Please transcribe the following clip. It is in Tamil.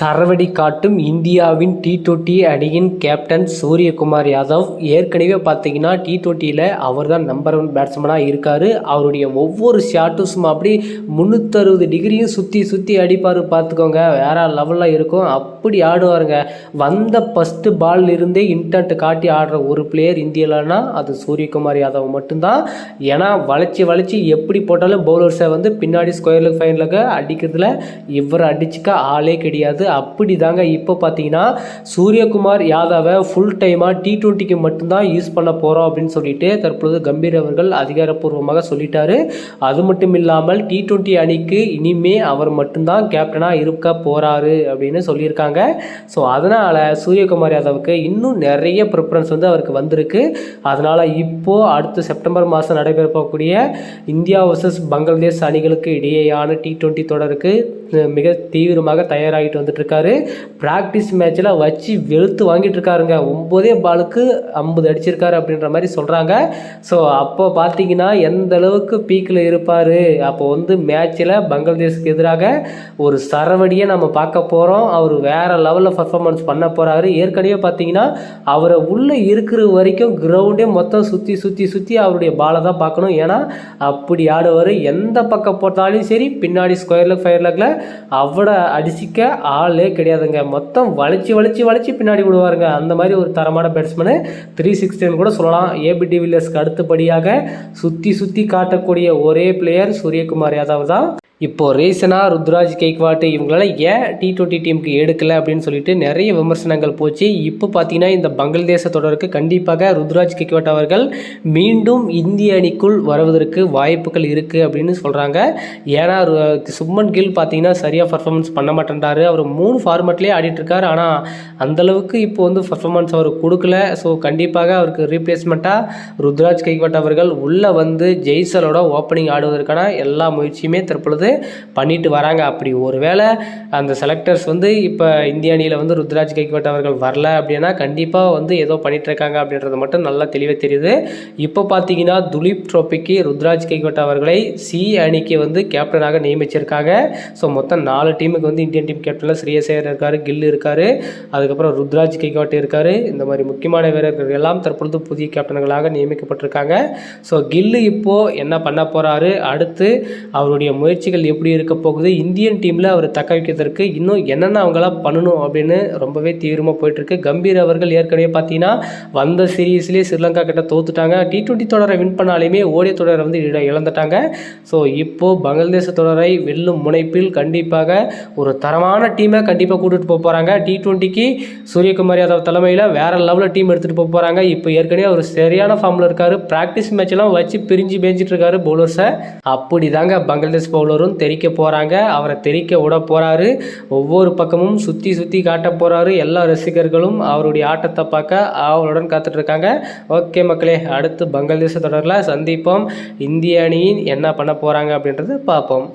சரவடி காட்டும் இந்தியாவின் டி டுவெண்ட்டி அணியின் கேப்டன் சூரியகுமார் யாதவ். ஏற்கனவே பார்த்தீங்கன்னா டி டுவெண்ட்டியில் அவர் தான் நம்பர் ஒன் பேட்ஸ்மேனாக இருக்கார். அவருடைய ஒவ்வொரு ஷாட்டும் சும்மா அப்படி முந்நூற்றறுபது டிகிரியும் சுற்றி சுற்றி அடிப்பார் பார்த்துக்கோங்க. வேற லெவலில் இருக்கும். அப்படி ஆடுவாருங்க. வந்த ஃபஸ்ட்டு பால் இருந்தே இன்டென்ட் காட்டி ஆடுற ஒரு பிளேயர் இந்தியாவில்னா அது சூரியகுமார் யாதவ் மட்டும்தான். ஏன்னா வளைச்சி வளைச்சி எப்படி போட்டாலும் பவுலர்ஸை வந்து பின்னாடி ஸ்கொயர் ஃபைனலுக்கு அடிக்கிறதுல இவர் அடிச்சுக்க ஆளே கிடையாது. அப்படி தாங்க இப்போ பார்த்தீங்கன்னா சூரியகுமார் யாதவை ஃபுல் டைமாக டி ட்வெண்ட்டிக்கு மட்டும்தான் யூஸ் பண்ண போகிறோம் அப்படின்னு சொல்லிட்டு தற்பொழுது கம்பீர் அவர்கள் அதிகாரப்பூர்வமாக சொல்லிட்டாரு. அது மட்டும் இல்லாமல் டி டுவெண்ட்டி அணிக்கு இனிமே அவர் மட்டும்தான் கேப்டனாக இருக்க போகிறாரு அப்படின்னு சொல்லியிருக்காங்க. ஸோ அதனால் சூரியகுமார் யாதவுக்கு இன்னும் நிறைய ப்ரிஃபரன்ஸ் வந்து அவருக்கு வந்திருக்கு. அதனால் இப்போது அடுத்த செப்டம்பர் மாதம் நடைபெறப்போக்கூடிய இந்தியா வர்சஸ் பங்களாதேஷ் அணிகளுக்கு இடையேயான டி டுவெண்ட்டி தொடருக்கு மிக தீவிரமாக தயாராகிட்டு வந்துட்டு இருக்காரு ப்ராக்டிஸ் மேட்ச்சில் வச்சு வெளுத்து வாங்கிட்டு இருக்காருங்க. ஒம்போதே பாலுக்கு ஐம்பது அடிச்சிருக்காரு அப்படின்ற மாதிரி சொல்கிறாங்க ஸோ அப்போ பார்த்தீங்கன்னா எந்த அளவுக்கு பீக்கில் இருப்பார்? அப்போ வந்து மேட்ச்சில் பங்களாதேஷ்க்கு எதிராக ஒரு சரவடியை நம்ம பார்க்க போகிறோம் அவர் வேறு லெவலில் பர்ஃபார்மன்ஸ் பண்ண போகிறாரு ஏற்கனவே பார்த்தீங்கன்னா அவரை உள்ளே இருக்கிற வரைக்கும் கிரவுண்டே மொத்தம் சுற்றி சுற்றி சுற்றி அவருடைய பாலை தான் பார்க்கணும். ஏன்னா அப்படி ஆடுவார். எந்த பக்கம் போட்டாலும் சரி பின்னாடி ஸ்கொயர் லெக் ஃபயர் லெக்கில் அவரை அடிச்சிக்க ஆளே கிடையாதுங்க. மொத்தம் வளைச்சி வளைச்சி வளைச்சி பின்னாடி விடுவாருங்க அந்த மாதிரி ஒரு தரமான பேட்ஸ்மேனு த்ரீ சிக்ஸ்டின்னு கூட சொல்லலாம். ஏபி டிவிலியர்ஸ்க்கு அடுத்தபடியாக சுற்றி சுற்றி காட்டக்கூடிய ஒரே பிளேயர் சூரியகுமார் யாதவ் தான். இப்போது ரீசனாக ருத்ராஜ் கெய்க்வாட் இவங்களால ஏன் டி டுவெண்ட்டி டீமுக்கு எடுக்கலை அப்படின்னு சொல்லிட்டு நிறைய விமர்சனங்கள் போச்சு. இப்போ பார்த்தீங்கன்னா இந்த பங்களாதேச தொடருக்கு கண்டிப்பாக ருத்ராஜ் கேக்வாட் அவர்கள் மீண்டும் இந்திய அணிக்குள் வருவதற்கு வாய்ப்புகள் இருக்குது அப்படின்னு சொல்கிறாங்க ஏன்னா சுப்மன் கில் பார்த்தீங்கன்னா சரியாக பர்ஃபார்மன்ஸ் பண்ண மாட்டேன்றாரு. அவர் மூணு ஃபார்மேட்லேயே ஆடிட்டுருக்காரு. ஆனால் அந்தளவுக்கு இப்போ வந்து பர்ஃபார்மன்ஸ் அவர் கொடுக்கல. ஸோ கண்டிப்பாக அவருக்கு ரீப்ளேஸ்மெண்ட்டாக ருத்ராஜ் கைக்வாட் அவர்கள் உள்ளே வந்து ஜெய்சலோட ஓப்பனிங் ஆடுவதற்கான எல்லா முயற்சியுமே தற்பொழுது பண்ணிட்டு வராங்க. அப்படி ஒருவேளை அந்த செலக்டர்ஸ் வந்து இப்போ இந்திய அணியில் வந்து ருத்ராஜ் கைக்வட் அவர்கள் வரல அப்படின்னா கண்டிப்பாக வந்து ஏதோ பண்ணிட்டு இருக்காங்க அப்படின்றது மட்டும் நல்லா தெளிவாக தெரியுது. இப்போ பார்த்தீங்கன்னா துலீப் ட்ரோபிக்கு ருத்ராஜ் கைக்வட் அவர்களை சி அணிக்கு வந்து கேப்டனாக நியமிச்சிருக்காங்க. ஸோ மொத்தம் நாலு டீமுக்கு வந்து இந்தியன் டீம் கேப்டனில் ஸ்ரீயசேகர் இருக்கார் கில் இருக்கார். அதுக்கப்புறம் ருத்ராஜ் கைக்வாட் இருக்கார். இந்த மாதிரி முக்கியமான வீரர்கள் எல்லாம் தற்பொழுது புதிய கேப்டன்களாக நியமிக்கப்பட்டிருக்காங்க. ஸோ கில்லு இப்போ என்ன பண்ண போகிறாரு அடுத்து அவருடைய முயற்சிகள் எப்படி இருக்க போகுது? இந்தியன் டீமில் அவர் தக்க வைக்கிறதுக்கு இன்னும் என்னென்ன அவங்களாம் பண்ணணும் அப்படின்னு ரொம்பவே தீவிரமாக போயிட்டுருக்கு. கம்பீர் அவர்கள் ஏற்கனவே பார்த்தீங்கன்னா வந்த சீரீஸ்லேயே ஸ்ரீலங்கா கிட்ட தோத்துட்டாங்க. டி டுவெண்ட்டி தொடரை வின் பண்ணாலுமே ஓடிய தொடரை வந்து இழந்துட்டாங்க. ஸோ இப்போ பங்களாதேச தொடரை வெல்லும் முனைப்பில் கண்டிப்பாக ஒரு தரமான டீமை கண்டிப்பாக கூட்டிகிட்டு போக போகிறாங்க டி ட்வெண்ட்டிக்கு சூரியகுமார் யாதவ் தலைமையில் வேற லெவலில் டீம் எடுத்துகிட்டு போக போகிறாங்க இப்போ ஏற்கனவே அவர் சரியான ஃபார்மில் இருக்கார். ப்ராக்டிஸ் மேட்ச்லாம் வச்சு பிரிஞ்சு பேஞ்சிட்டு இருக்காரு பவுலர்ஸை அப்படி தாங்க பங்களாதேஷ் பவுலரும் தெரிக்க போகிறாங்க அவரை தெரிக்க விட போகிறாரு ஒவ்வொரு பக்கமும் சுற்றி சுற்றி காட்ட போகிறாரு எல்லா ரசிகர்களும் அவருடைய ஆட்டத்தை பார்க்க ஆவலுடன் காத்துட்ருக்காங்க. ஓகே மக்களே அடுத்து பங்களாதேச தொடரில் சந்திப்போம். இந்திய அணியின் என்ன பண்ண போகிறாங்க அப்படின்றது பார்ப்போம்.